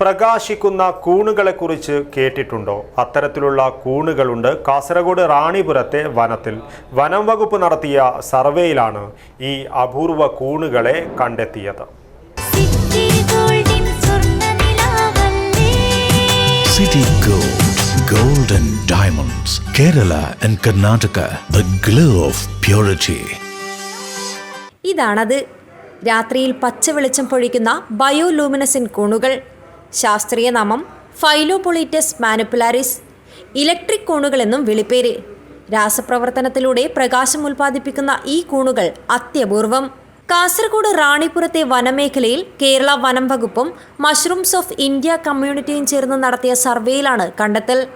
പ്രകാശിക്കുന്ന കൂണുകളെക്കുറിച്ച് കേട്ടിട്ടുണ്ടോ? അത്തരത്തിലുള്ള കൂണുകളുണ്ട്. കാസർഗോഡ് റാണിപുരത്തെ വനത്തിൽ. വനം വകുപ്പ് നടത്തിയ സർവേയിലാണ് ഈ അപൂർവ കൂണുകളെ കണ്ടെത്തിയത്. സിറ്റി ഗോൾഡിൻ സ്വർണനിലാവല്ലേ City Gold, Gold and Diamonds, Kerala and Karnataka, the glow of purity. ഇതാണത്. രാത്രിയിൽ പച്ച വെളിച്ചം പൊഴിക്കുന്ന ബയോലൂമിനസിൻ കൂണുകൾ. ശാസ്ത്രീയ നാമം ഫൈലോപൊളീറ്റസ് മാനുപ്പുലാരിസ്. ഇലക്ട്രിക് കൂണുകൾ എന്നും വിളിപ്പേര്. രാസപ്രവർത്തനത്തിലൂടെ പ്രകാശം ഉൽപ്പാദിപ്പിക്കുന്ന ഈ കൂണുകൾ അത്യപൂർവം. കാസർഗോഡ് റാണിപുരത്തെ വനമേഖലയിൽ കേരള വനം വകുപ്പും മഷ്റൂംസ് ഓഫ് ഇന്ത്യ കമ്മ്യൂണിറ്റിയും ചേർന്ന് നടത്തിയ സർവേയിലാണ് കണ്ടെത്തൽ.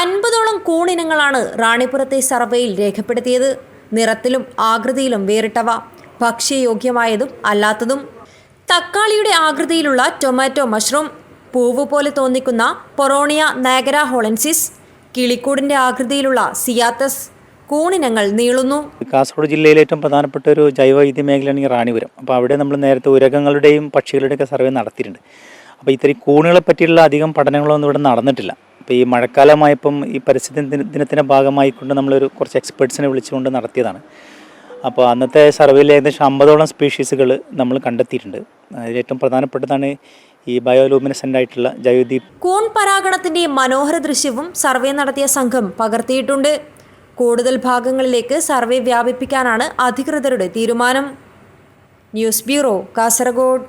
അൻപതോളം കൂണിനങ്ങളാണ് റാണിപുരത്തെ സർവേയിൽ രേഖപ്പെടുത്തിയത്. നിറത്തിലും ആകൃതിയിലും വേറിട്ടവ. ഭക്ഷ്യയോഗ്യമായതും അല്ലാത്തതും. തക്കാളിയുടെ ആകൃതിയിലുള്ള ടൊമാറ്റോ മഷ്റൂം പൂവ് പോലെ തോന്നിക്കുന്ന പൊറോണിയ നാഗര ഹോളൻസിസ് കിളിക്കൂടിന്റെ ആകൃതിയിലുള്ള സിയാത്തസ് കൂണിനങ്ങൾ നീളുന്നു. കാസർഗോഡ് ജില്ലയിലെ ഏറ്റവും പ്രധാനപ്പെട്ട ഒരു ജൈവവൈദ്യ മേഖലയാണ് ഈ റാണിപുരം. അപ്പോൾ അവിടെ നമ്മൾ നേരത്തെ ഉരകങ്ങളുടെയും പക്ഷികളുടെയൊക്കെ സർവേ നടത്തിയിട്ടുണ്ട്. അപ്പോൾ ഇത്രയും കൂണുകളെ പറ്റിയുള്ള അധികം പഠനങ്ങളൊന്നും ഇവിടെ നടന്നിട്ടില്ല. അപ്പോൾ ഈ മഴക്കാലമായപ്പം ഈ പരിസ്ഥിതി ദിന- ദിനത്തിന്റെ ഭാഗമായിക്കൊണ്ട് നമ്മളൊരു കുറച്ച് എക്സ്പേർട്സിനെ വിളിച്ചുകൊണ്ട് നടത്തിയതാണ്. അപ്പോൾ അന്നത്തെ സർവേയിൽ ഏകദേശം അമ്പതോളം സ്പീഷീസുകൾ നമ്മൾ കണ്ടെത്തിയിട്ടുണ്ട്. അതിൽ ഏറ്റവും പ്രധാനപ്പെട്ടതാണ് ഈ ബയോലൂമിനസെന്റ് ആയിട്ടുള്ള ജൈവദീപ് കൂൺ പരാഗണത്തിന്റെ മനോഹര ദൃശ്യവും സർവേ നടത്തിയ സംഘം പകർത്തിയിട്ടുണ്ട്. കൂടുതൽ ഭാഗങ്ങളിലേക്ക് സർവേ വ്യാപിപ്പിക്കാനാണ് അധികൃതരുടെ തീരുമാനം. News bureau Kasaragod.